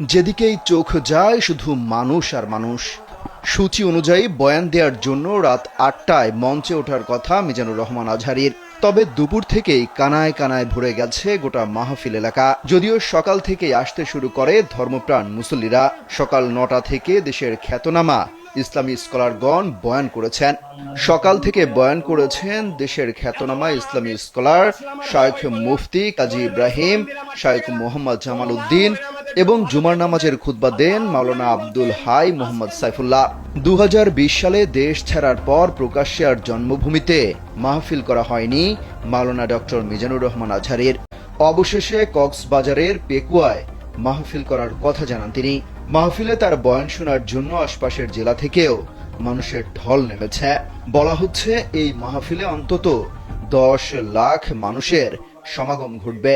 যেদিকেই চোখ যায়, শুধু মানুষ আর মানুষ। সূচি অনুযায়ী বয়ান দেওয়ার জন্য রাত আটটায় মঞ্চে ওঠার কথা মিজানুর রহমান আজহারির। তবে দুপুর থেকেই কানায় কানায় ভরে গেছে গোটা মাহফিল এলাকা। যদিও সকাল থেকেই আসতে শুরু করে ধর্মপ্রাণ মুসল্লিরা। সকাল নটা থেকে দেশের খ্যাতনামা ইসলামী স্কলারগণ বয়ান করেছেন। সকাল থেকে বয়ান করেছেন দেশের খ্যাতনামা ইসলামী স্কলার শায়েখ মুফতি কাজী ইব্রাহিম, শায়েখ মোহাম্মদ জামাল উদ্দিন এবং জুমার নামাজের খুতবা দেন মাওলানা আব্দুল হাই মোহাম্মদ সাইফুল্লাহ। দু সালে দেশ ছাড়ার পর প্রকাশ্যে আর জন্মভূমিতে মাহফিল করা হয়নি মাওলানা ডক্টর মিজানুর রহমান আজহারের। অবশেষে কক্সবাজারের পেকুয়ায় মাহফিল করার কথা জানান তিনি। মাহফিলে তার বয়ান শোনার জন্য আশপাশের জেলা থেকেও মানুষের ঢল নেমেছে। বলা হচ্ছে, এই মাহফিলে অন্তত দশ লাখ মানুষের সমাগম ঘটবে।